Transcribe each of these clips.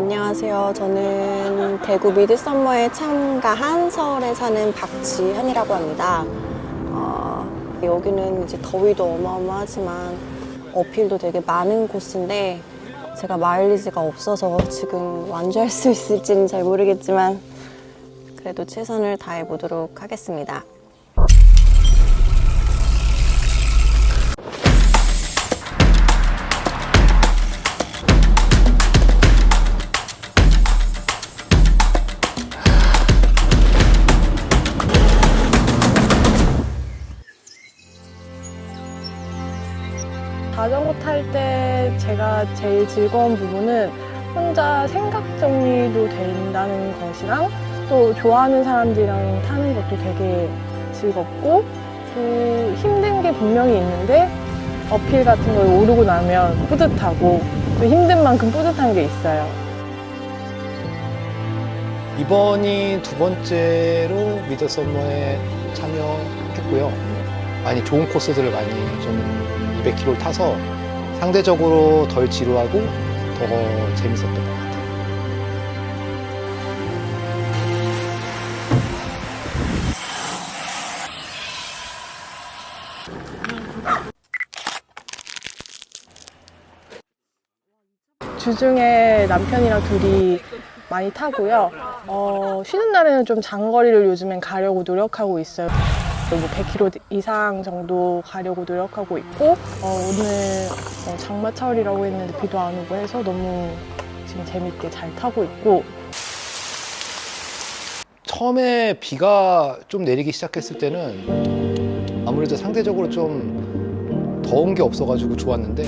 안녕하세요. 저는 대구 미드썸머에 참가한 서울에 사는 박지현이라고 합니다. 어, 여기는 이제 더위도 어마어마하지만 어필도 되게 많은 코스인데 제가 마일리지가 없어서 지금 완주할 수 있을지는 잘 모르겠지만 그래도 최선을 다해 보도록 하겠습니다. 자전거 탈 때 제가 제일 즐거운 부분은 혼자 생각 정리도 된다는 것이랑 또 좋아하는 사람들이랑 타는 것도 되게 즐겁고 또 힘든 게 분명히 있는데 어필 같은 걸 오르고 나면 뿌듯하고 또 힘든 만큼 뿌듯한 게 있어요. 이번이 두 번째로 미드서머에 참여했고요. 많이 좋은 코스들을 많이 좀 200km 타서 상대적으로 덜 지루하고 더 재밌었던 것 같아요. 주중에 남편이랑 둘이 많이 타고요. 어, 쉬는 날에는 좀 장거리를 요즘엔 가려고 노력하고 있어요. 뭐 100km 이상 정도 가려고 노력하고 있고 어, 오늘 어, 장마철이라고 했는데 비도 안 오고 해서 너무 지금 재밌게 잘 타고 있고 처음에 비가 좀 내리기 시작했을 때는 아무래도 상대적으로 좀 더운 게 없어가지고 좋았는데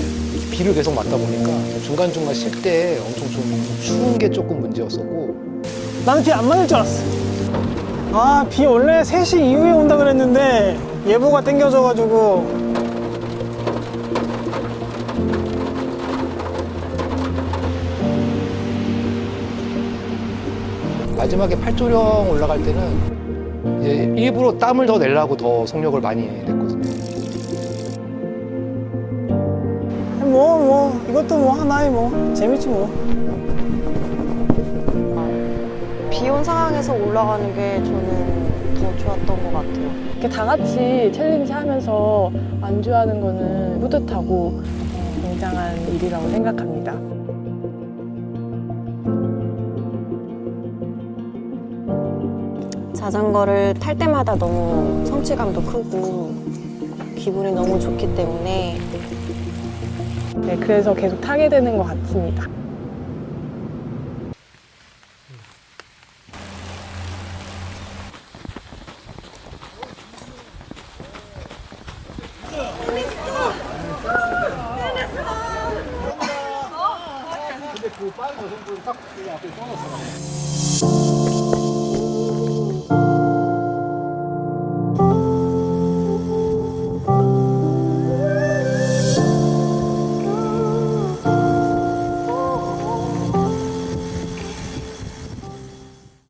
비를 계속 맞다 보니까 중간중간 쉴 때 엄청 좀 추운 게 조금 문제였었고 나는 비 안 맞을 줄 알았어. 아, 비 원래 3시 이후에 온다 그랬는데 예보가 땡겨져가지고 마지막에 팔조령 올라갈 때는 이제 일부러 땀을 더 내려고 더 속력을 많이 냈거든요. 뭐, 뭐, 이것도 뭐 하나의 뭐, 재밌지 뭐. 비온 상황에서 올라가는 게 저는 더 좋았던 것 같아요. 이렇게 다 같이 챌린지 하면서 완주하는 거는 뿌듯하고 어, 굉장한 일이라고 생각합니다. 자전거를 탈 때마다 너무 성취감도 크고 기분이 너무 좋기 때문에 네, 그래서 계속 타게 되는 것 같습니다. 어, 어, 어. 근데 그 빨간 여성분 딱그 앞에 떠놨어요.